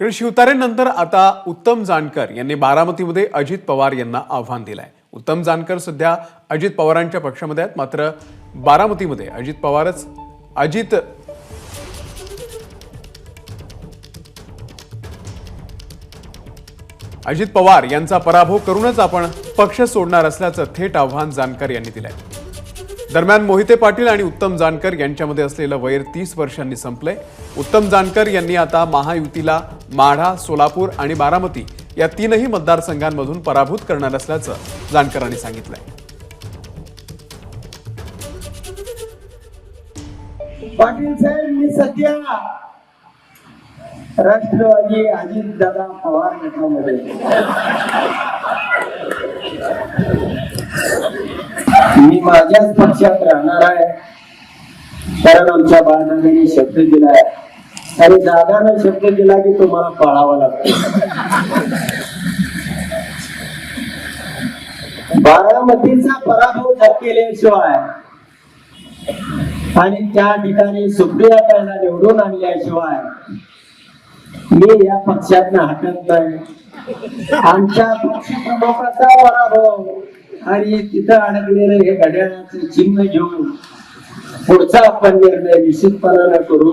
कारण शिवतारेनंतर आता उत्तम जानकर यांनी बारामतीमध्ये अजित पवार यांना आव्हान दिलंय. उत्तम जानकर सध्या अजित पवारांच्या पक्षामध्ये आहेत. मात्र बारामतीमध्ये अजित पवारच अजित अजित पवार यांचा पराभव करूनच आपण पक्ष सोडणार असल्याचं थेट आव्हान जानकर यांनी दिलंय. दरम्यान मोहिते पाटील आणि उत्तम जानकर यांच्यामध्ये असलेलं वैर तीस वर्षांनी संपलंय. उत्तम जानकर यांनी आता महायुतीला माढा सोलापूर आणि बारामती या तीनही मतदारसंघांमधून पराभूत करणार असल्याचं जानकरांनी सांगितलंय. पाटील साहेब मी सध्या राष्ट्रवादी अजित दादा पवार गटामध्ये. मी माझ्याच पक्षात राहणार आहे. कारण आमच्या बाळांनी शब्द दिला आहे. आणि दादानं शब्द दिला की तुम्हाला पाळावा लागतो. बारामतीचा पराभव केल्याशिवाय आणि त्या ठिकाणी सुप्रिया ताईला निवडून आणल्याशिवाय मी या पक्षात हटत नाही. आमच्या पक्षप्रमुखाचा पराभव आणि तिथं अडकलेलं हे घड्याळाचं चिन्ह घेऊन पुढचा आपण निर्णय निश्चितपणानं करू.